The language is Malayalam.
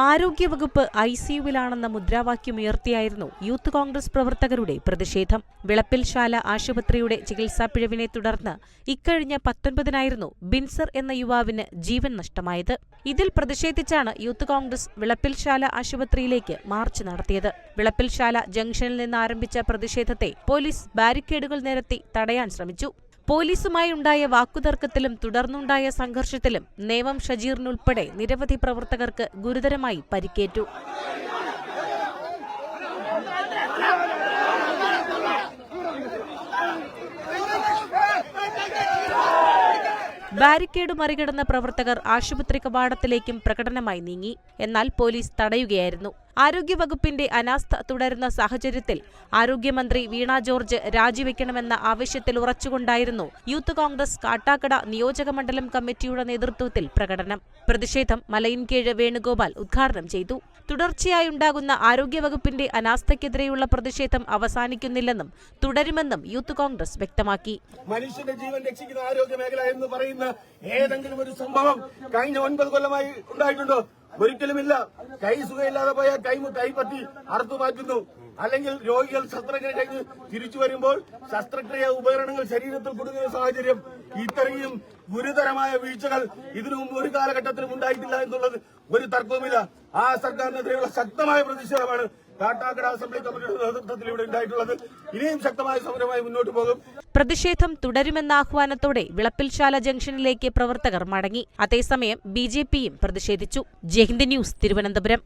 ആരോഗ്യവകുപ്പ് ഐ സിയുവിലാണെന്ന മുദ്രാവാക്യമുയർത്തിയായിരുന്നു യൂത്ത് കോൺഗ്രസ് പ്രവർത്തകരുടെ പ്രതിഷേധം. വിളപ്പിൽശാല ആശുപത്രിയുടെ ചികിത്സാ പിഴവിനെ തുടർന്ന് ഇക്കഴിഞ്ഞ പത്തൊൻപതിനായിരുന്നു ബിൻസർ എന്ന യുവാവിന് ജീവൻ നഷ്ടമായത്. ഇതിൽ പ്രതിഷേധിച്ചാണ് യൂത്ത് കോൺഗ്രസ് വിളപ്പിൽശാല ആശുപത്രിയിലേക്ക് മാർച്ച് നടത്തിയത്. വിളപ്പിൽശാല ജംഗ്ഷനിൽ നിന്ന് ആരംഭിച്ച പ്രതിഷേധത്തെ പോലീസ് ബാരിക്കേഡുകൾ നിരത്തി തടയാൻ ശ്രമിച്ചു. പോലീസുമായി ഉണ്ടായ വാക്കുതർക്കത്തിലും തുടർന്നുണ്ടായ സംഘർഷത്തിലും നേമം ഷജീറിനുൾപ്പെടെ നിരവധി പ്രവർത്തകർക്ക് ഗുരുതരമായി പരിക്കേറ്റു. ബാരിക്കേഡ് മറികടന്ന പ്രവർത്തകർ ആശുപത്രി കവാടത്തിലേക്കും പ്രകടനമായി നീങ്ങി. എന്നാൽ പോലീസ് തടയുകയായിരുന്നു. ആരോഗ്യവകുപ്പിന്റെ അനാസ്ഥ തുടരുന്ന സാഹചര്യത്തിൽ ആരോഗ്യമന്ത്രി വീണ ജോർജ് രാജിവെക്കണമെന്ന ആവശ്യത്തിൽ ഉറച്ചുകൊണ്ടായിരുന്നു യൂത്ത് കോൺഗ്രസ് കാട്ടാക്കട നിയോജക മണ്ഡലം കമ്മിറ്റിയുടെ നേതൃത്വത്തിൽ പ്രകടനം. പ്രതിഷേധം മലയിൻകീഴ് വേണുഗോപാൽ ഉദ്ഘാടനം ചെയ്തു. തുടർച്ചയായുണ്ടാകുന്ന ആരോഗ്യവകുപ്പിന്റെ അനാസ്ഥയ്ക്കെതിരെയുള്ള പ്രതിഷേധം അവസാനിക്കുന്നില്ലെന്നും തുടരുമെന്നും യൂത്ത് കോൺഗ്രസ് വ്യക്തമാക്കി. മനുഷ്യന്റെ ജീവൻ രക്ഷിക്കുന്ന ആരോഗ്യ മേഖല എന്ന് പറയുന്ന ഏതെങ്കിലും ഒരു സംഭവം കഴിഞ്ഞ ഒൻപത് കൊല്ലമായി ഉണ്ടായിട്ടുണ്ടോ? ഒരിക്കലുമില്ല. കൈ സുഖമില്ലാതെ പോയാൽ കൈ കൈ പറ്റി അറുത്തു മാറ്റുന്നു. അല്ലെങ്കിൽ രോഗികൾ ശസ്ത്രക്രിയ കഴിഞ്ഞ് തിരിച്ചു വരുമ്പോൾ ശസ്ത്രക്രിയ ഉപകരണങ്ങൾ ശരീരത്തിൽ കൊടുക്കുന്ന സാഹചര്യം ഇത്രയും ഗുരുതരമായ വീഴ്ചകൾ ഇതിനു മുമ്പ് ഒരു കാലഘട്ടത്തിലും ഉണ്ടായിട്ടില്ല എന്നുള്ളത് ഒരു തർക്കവുമില്ല. ആ സർക്കാരിനെതിരെയുള്ള ശക്തമായ പ്രതിഷേധമാണ് കാട്ടാക്കട അസംബ്ലി കമ്മിറ്റിയുടെ നേതൃത്വത്തിൽ ഇവിടെ ഉണ്ടായിട്ടുള്ളത്. ഇനിയും ശക്തമായ സമരമായി മുന്നോട്ട് പോകും. പ്രതിഷേധം തുടരുമെന്ന ആഹ്വാനത്തോടെ വിളപ്പിൽശാല ജംഗ്ഷനിലേക്ക് പ്രവർത്തകർ മടങ്ങി. അതേസമയം ബി ജെ പിയും പ്രതിഷേധിച്ചു. ജയ്ഹിന്ദ് ന്യൂസ് തിരുവനന്തപുരം.